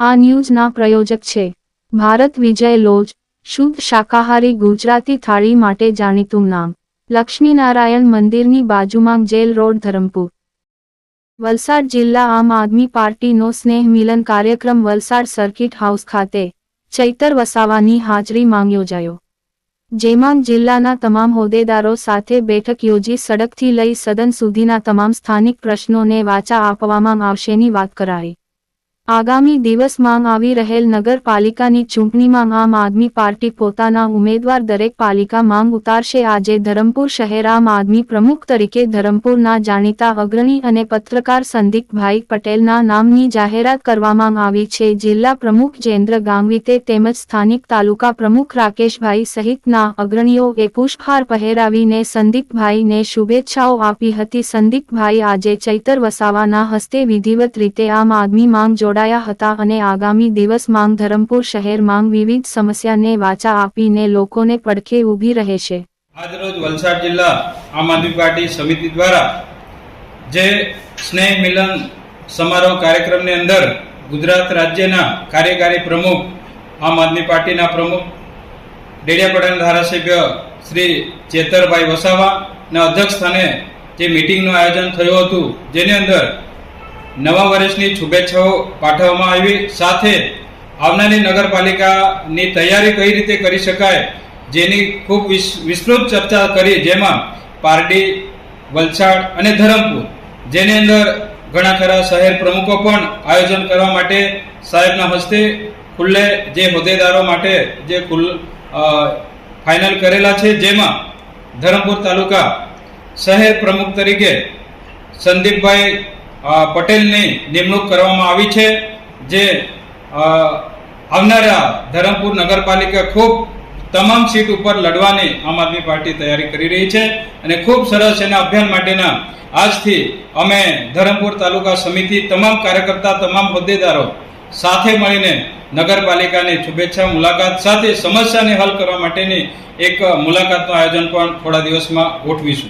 આ ન્યૂઝના પ્રયોજક છે. ભારત વિજય લોજ, શુદ્ધ શાકાહારી ગુજરાતી થાળી માટે જાણીતું નામ. લક્ષ્મીનારાયણ મંદિરની બાજુમાં જેલ રોડ, ધરમપુર. વલસાડ જિલ્લા આમ આદમી પાર્ટીનો સ્નેહ મિલન કાર્યક્રમ વલસાડ સર્કિટ હાઉસ ખાતે ચૈતર વસાવાની હાજરી માંગ યોજાયો. જેમાં જિલ્લાના તમામ હોદ્દેદારો સાથે બેઠક યોજી સડકથી લઈ સદન સુધીના તમામ સ્થાનિક પ્રશ્નોને વાચા આપવામાં આવશેની વાત કરાઈ. આગામી દિવસમાં આવી રહેલ નગરપાલિકાની ચૂંટણીમાં આમ આદમી પાર્ટી પોતાના ઉમેદવાર દરેક પાલિકા માંગ ઉતારશે. આજે ધરમપુર શહેર આમ આદમી પ્રમુખ તરીકે ધરમપુરના જાણીતા અગ્રણી અને પત્રકાર સંદીપભાઈ પટેલના નામની જાહેરાત કરવામાં આવી છે. જિલ્લા પ્રમુખ જેન્દ્ર ગાંગવીતે તેમજ સ્થાનિક તાલુકા પ્રમુખ રાકેશભાઈ સહિતના અગ્રણીઓએ પુષ્પહાર પહેરાવીને સંદીપભાઈને શુભેચ્છાઓ આપી હતી. સંદીપભાઈ આજે ચૈતર વસાવાના હસ્તે વિધિવત રીતે આમ આદમી માંગ જોડાયા હતા અને આગામી દિવસ માંગ ધરમપુર શહેર માંગ વિવિધ સમસ્યાને વાચા આપીને લોકોને પડખે ઊભી રહેશે. આજરોજ વલસાડ જિલ્લા આમ આદમી પાર્ટી સમિતિ દ્વારા જે સ્નેહ મિલન સમારોહ કાર્યક્રમની અંદર ગુજરાત રાજ્યના કાર્યકારી પ્રમુખ, આમ આદમી પાર્ટીના પ્રમુખ ડેડિયાપાડાના ધારાસભ્ય શ્રી ચેતરભાઈ વસાવાના અધ્યક્ષ સ્થાને જે મિટિંગનું આયોજન થયું હતું, જેની અંદર નવા વર્ષની શુભેચ્છાઓ પાઠવવામાં આવી. સાથે આવનારી નગરપાલિકાની તૈયારી કઈ રીતે કરી શકાય જેની ખૂબ વિસ- વિસ્તૃત ચર્ચા કરી, જેમાં પારડી, વલસાડ અને ધરમપુર, જેની અંદર ઘણા ખરા શહેર પ્રમુખો પણ આયોજન કરવા માટે સાહેબના હસ્તે ખુલ્લે જે હોદ્દેદારો માટે જે ખુલ્લ ફાઇનલ કરેલા છે, જેમાં ધરમપુર તાલુકા શહેર પ્રમુખ તરીકે સંદીપભાઈ પટેલની નિમણૂક કરવામાં આવી છે, જે આવનારા ધરમપુર નગરપાલિકા ખૂબ તમામ સીટ ઉપર લડવાની આમ આદમી પાર્ટી તૈયારી કરી રહી છે અને ખૂબ સરસ એના અભિયાન માટેના આજથી અમે ધરમપુર તાલુકા સમિતિ તમામ કાર્યકર્તા, તમામ હોદ્દેદારો સાથે મળીને નગરપાલિકાની શુભેચ્છા, મુલાકાત સાથે સમસ્યાને હલ કરવા માટેની એક મુલાકાતનું આયોજન પણ થોડા દિવસમાં ગોઠવીશું.